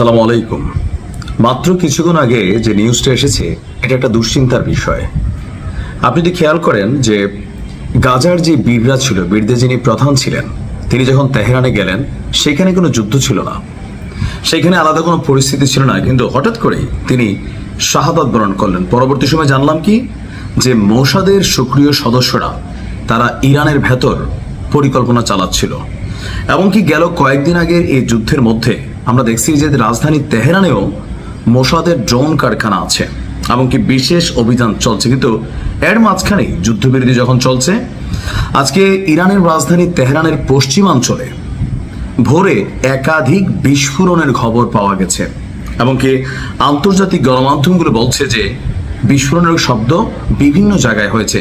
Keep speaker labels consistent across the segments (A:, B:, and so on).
A: সালাম আলাইকুম। মাত্র কিছুক্ষণ আগে যে নিউজটা এসেছে, এটা একটা দুশ্চিন্তার বিষয়। আপনি যদি খেয়াল করেন যে গাজার যে বীররা ছিল বীরদের যিনি প্রধান ছিলেন, তিনি যখন তেহরানে গেলেন, সেখানে কোনো যুদ্ধ ছিল না। সেখানে আলাদা কোনো পরিস্থিতি ছিল না, কিন্তু হঠাৎ করেই তিনি শাহাদাত বরণ করলেন। পরবর্তী সময় জানলাম কি? যে মৌসাদের সক্রিয় সদস্যরা, তারা ইরানের ভেতর পরিকল্পনা চালাচ্ছিল। এমনকি গেল কয়েকদিন আগের এই যুদ্ধের মধ্যে আমরা দেখছি যে রাজধানী তেহরানেও মোসাদের ড্রোন কারখানা আছে, এমনকি বিশেষ অভিযান চলছে। কিন্তু এর মাঝখানেই যুদ্ধবিরতি যখন চলছে, আজকে ইরানের রাজধানী তেহরানের পশ্চিমাঞ্চলে ভোরে একাধিক বিস্ফোরণের খবর পাওয়া গেছে, এমনকি আন্তর্জাতিক গণমাধ্যমগুলো বলছে যে বিস্ফোরণের শব্দ বিভিন্ন জায়গায় হয়েছে।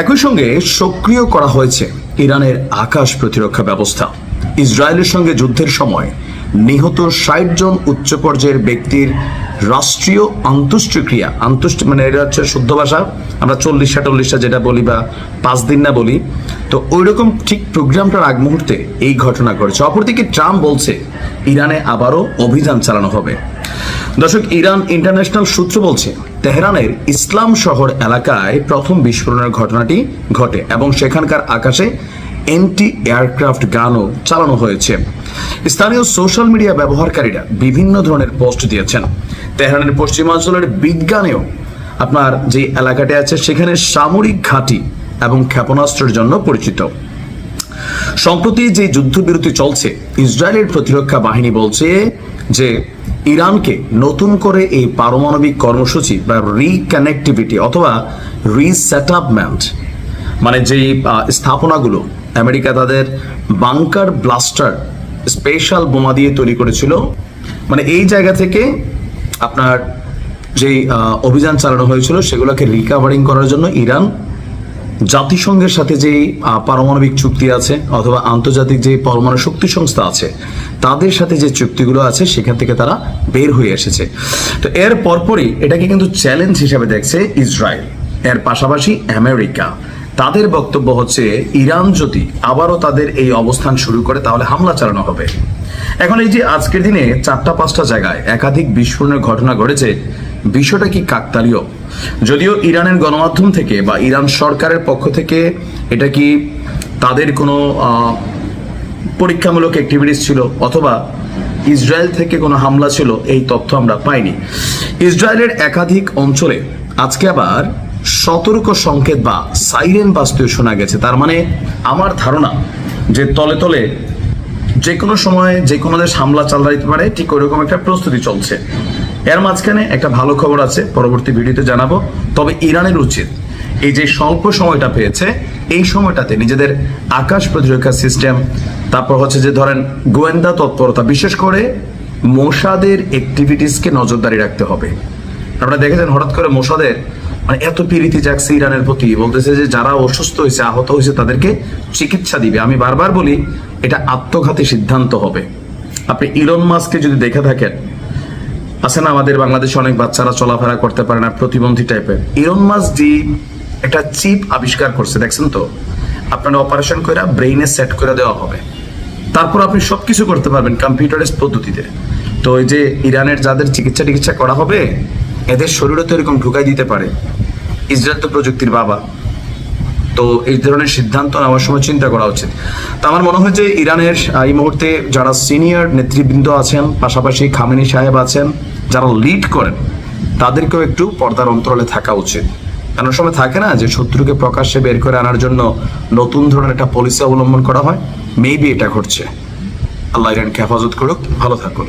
A: একই সঙ্গে সক্রিয় করা হয়েছে ইরানের আকাশ প্রতিরক্ষা ব্যবস্থা। ইসরায়েলের সঙ্গে যুদ্ধের সময় নিহত ষাট জন উচ্চ পর্যায়ের ব্যক্তির রাষ্ট্রীয় আন্তঃক্রিয়া আন্তঃ মানে এটা হচ্ছে শুদ্ধ ভাষা। আমরা চল্লিশ সাটল্লিশটা যেটা বলি বা পাঁচ দিন না বলি। তো ওই রকম ঠিক প্রোগ্রামটার আগ মুহূর্তে এই ঘটনা ঘটেছে। অপরদিকে ট্রাম্প বলছে, ইরানে আবারও অভিযান চালানো হবে। দর্শক, ইরান ইন্টারন্যাশনাল সূত্র বলছে, তেহরানের ইসলাম শহর এলাকায় প্রথম বিস্ফোরণের ঘটনাটি ঘটে এবং সেখানকার আকাশে এন্টি এয়ারক্রাফট গানও চালানো হয়েছে। স্থানীয় সোশ্যাল মিডিয়া ব্যবহারকারীরা বিভিন্ন ধরনের পোস্ট দিয়েছেন। তেহরানের পশ্চিমাঞ্চলের বিজ্ঞানেও আপনার যে এলাকাটি আছে সেখানে সামরিক ঘাঁটি এবং ক্ষেপণাস্ত্রের জন্য পরিচিত। সম্প্রতি যে যুদ্ধবিরতি চলছে ইসরায়েলের প্রতিরক্ষা বাহিনী বলছে যে ইরানকে নতুন করে এই পারমাণবিক কর্মসূচি বা রিকানেক্টিভিটি অথবা রিসেটআপমেন্ট মানে আহ, স্থাপনাগুলো আমেরিকা তাদের বাংকার ব্লাস্টার স্পেশাল বোমা দিয়ে তৈরি করেছিল। মানে এই জায়গা থেকে আপনার যেই অভিযান চালানো হয়েছিল সেগুলোকে রিকাভারিং করার জন্য ইরান জাতিসংঘের সাথে যে পারমাণবিক চুক্তি আছে অথবা আন্তর্জাতিক যে পরমাণু শক্তি সংস্থা আছে, তাদের সাথে যে চুক্তিগুলো আছে সেখান থেকে তারা বের হয়ে এসেছে। তো এর পরপরই এটাকে কিন্তু চ্যালেঞ্জ হিসেবে দেখছে ইসরায়েল। এর পাশাপাশি আমেরিকা। তাদের বক্তব্য হচ্ছে, ইরান যদি আবারও তাদের এই অবস্থান শুরু করে, তাহলে হামলা চালানো হবে। এখন এই যে আজকের দিনে চারটা পাঁচটা জায়গায় একাধিক বিস্ফোরণের ঘটনা ঘটেছে, বিষয়টা কি কাকতালীয়? যদিও ইরানের গণমাধ্যম থেকে বা ইরান সরকারের পক্ষ থেকে এটা কি তাদের কোনো পরীক্ষামূলক অ্যাক্টিভিটিস ছিল অথবা ইসরায়েল থেকে কোনো হামলা ছিল, এই তথ্য আমরা পাইনি। ইসরায়েলের একাধিক অঞ্চলে আজকে আবার সতর্ক সংকেত বা সাইরেন বাজতেও শোনা গেছে। তার মানে আমার ধারণা যে তলে তলে যে কোনো সময় যে কোনো দেশ হামলা চালা দিতে পারে, ঠিক ওইরকম একটা প্রস্তুতি চলছে। এর মাঝখানে একটা ভালো খবর আছে, পরবর্তী ভিডিওতে জানাব। তবে ইরানের উচিত এই যে স্বল্প সময়টা পেয়েছে, এই সময়টাতে নিজেদের আকাশ প্রতিরক্ষা সিস্টেম, তারপর হচ্ছে যে ধরেন গোয়েন্দা তৎপরতা, বিশেষ করে মোসাদের অ্যাক্টিভিটিসকে নজরদারি রাখতে হবে। আপনারা দেখেছেন হঠাৎ করে মোসাদের মানে এত পিরিতি জাগছে ইরানের প্রতি, বলতেছে যে যারা অসুস্থ হয়েছে, আহত হয়েছে, তাদেরকে চিকিৎসা দিবে। আমি বারবার বলি, এটা আত্মঘাতী সিদ্ধান্ত হবে। আপনি ইলন মাস্ককে যদি দেখে থাকেন, আছে না আমাদের বাংলাদেশে অনেক বাচ্চারা চলাফেরা করতে পারে না, প্রতিবন্ধী টাইপের ইলন মাস্ক যে একটা চিপ আবিষ্কার করছে, দেখছেন তো? আপনার অপারেশন করে ব্রেইনে সেট করে দেওয়া হবে। তারপর আপনি সবকিছু করতে পারবেন কম্পিউটারাইজ পদ্ধতিতে। তো ওই যে ইরানের যাদের চিকিৎসা টিকিৎসা করা হবে এদের শরীরে তো এরকম ঢুকাই দিতে পারে। ইসরায়েল তো প্রযুক্তির বাবা। তো এই ধরনের সিদ্ধান্ত নেওয়ার সময় চিন্তা করা উচিত। তো আমার মনে হয় যে ইরানের এই মুহূর্তে যারা সিনিয়র নেতৃবৃন্দ আছেন, পাশাপাশি খামেনি সাহেব আছেন, যারা লিড করেন, তাদেরকেও একটু পর্দার অন্তরালে থাকা উচিত। এমন সময় থাকে না যে শত্রুকে প্রকাশ্যে বের করে আনার জন্য নতুন ধরনের একটা পলিসি অবলম্বন করা হয়? মেবি এটা ঘটছে। আল্লাহ ইরানকে হেফাজত করুক। ভালো থাকুন।